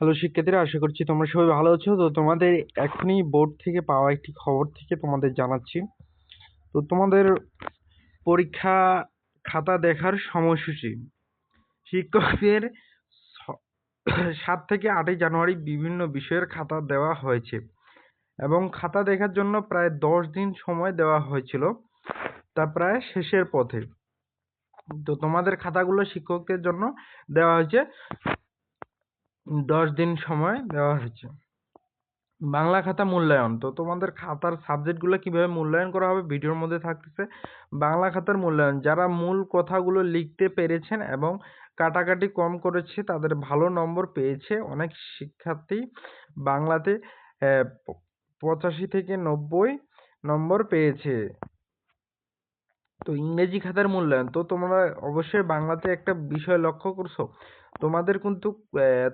Hello শিক্ষার্থীরা, আশা করছি তোমরা সবাই ভালো আছো। তো তোমাদের এখনই বোর্ড থেকে পাওয়া একটি খবর থেকে তোমাদের জানাচ্ছি। তো তোমাদের পরীক্ষা খাতা দেখার সময়সূচি। শিক্ষকদের সাত থেকে আটই জানুয়ারি বিভিন্ন বিষয়ের খাতা দেওয়া হয়েছে। এবং খাতা দেখার জন্য প্রায় দশ দিন সময় দেওয়া হয়েছিল। তা প্রায় শেষের পথে। তো তোমাদের খাতাগুলো শিক্ষকদের জন্য দেওয়া হয়েছে। দশ দিন সময় দেওয়া হয়েছে। বাংলা খাতা মূল্যায়ন, তো তোমাদের খাতার সাবজেক্টগুলো কীভাবে মূল্যায়ন করা হবে ভিডিওর মধ্যে থাকতেছে। বাংলা খাতার মূল্যায়ন, যারা মূল কথাগুলো লিখতে পেরেছেন এবং কাটাকাটি কম করেছে, তাদের ভালো নম্বর পেয়েছে অনেক শিক্ষার্থী বাংলাতে পঁচাশি থেকে নব্বই নম্বর পেয়েছে। তো ইংরেজি খাতার মূল্যায়ন। তো তোমরা অবশ্যই বাংলাতে একটা বিষয় লক্ষ্য করছ। তোমাদের কিন্তু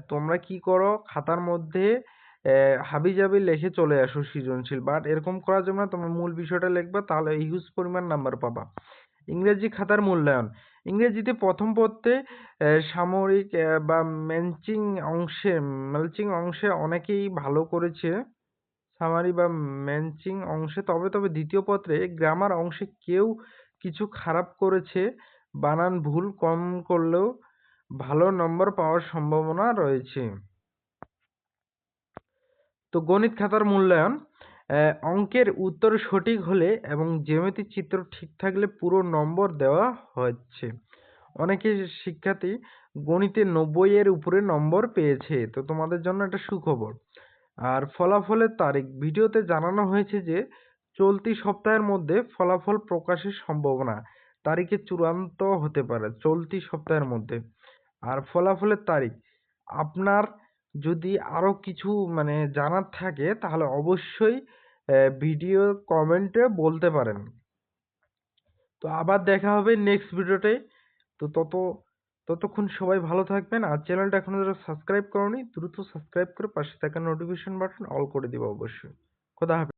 তোমরা কি করো খাতার মধ্যে আহ, হাবিজাবি লিখে চলে আসো সৃজনশীল। বাট এরকম করা যাবে না তোমরা মূল বিষয়টা লিখবে তাহলে হিউজ পরিমাণ নাম্বার পাবা। ইংরেজি খাতার মূল্যায়ন। ইংরেজিতে প্রথম আহ, সামরিক বা ম্যানচিং অংশে ম্যালচিং অংশে অনেকেই ভালো করেছে। সামারি বা ম্যানচিং অংশে তবে তবে দ্বিতীয় পত্রে গ্রামার অংশে কেউ কিছু খারাপ করেছে, বানান ভুল কম করলেও ভালো নম্বর পাওয়ার সম্ভাবনা রয়েছে। তো গণিত খাতার মূল্যায়ন অঙ্কের উত্তর সঠিক হলে এবং জ্যামিতিক চিত্র ঠিক থাকলে পুরো নম্বর দেওয়া হচ্ছে। অনেকে শিক্ষার্থী গণিতে নব্বই এর উপরে নম্বর পেয়েছে, তো তোমাদের জন্য একটা সুখবর। আর ফলাফলের তারিখ, ভিডিওতে জানানো হয়েছে যে চলতি সপ্তাহের মধ্যে ফলাফল প্রকাশের সম্ভাবনা তারিখে চূড়ান্ত হতে পারে, চলতি সপ্তাহের মধ্যে। আর ফলাফলের তারিখ, আপনার যদি আরও কিছু মানে জানার থাকে, তাহলে অবশ্যই ভিডিও কমেন্টে বলতে পারেন। তো আবার দেখা হবে নেক্সট ভিডিওতে তো তত, ততক্ষণ সবাই ভালো থাকবেন। আর চ্যানেলটা এখনও যারা সাবস্ক্রাইব করনি, দ্রুত সাবস্ক্রাইব করে পাশে থাকা নোটিফিকেশন বাটন অল করে দিবা অবশ্যই। খোদা হাফেজ।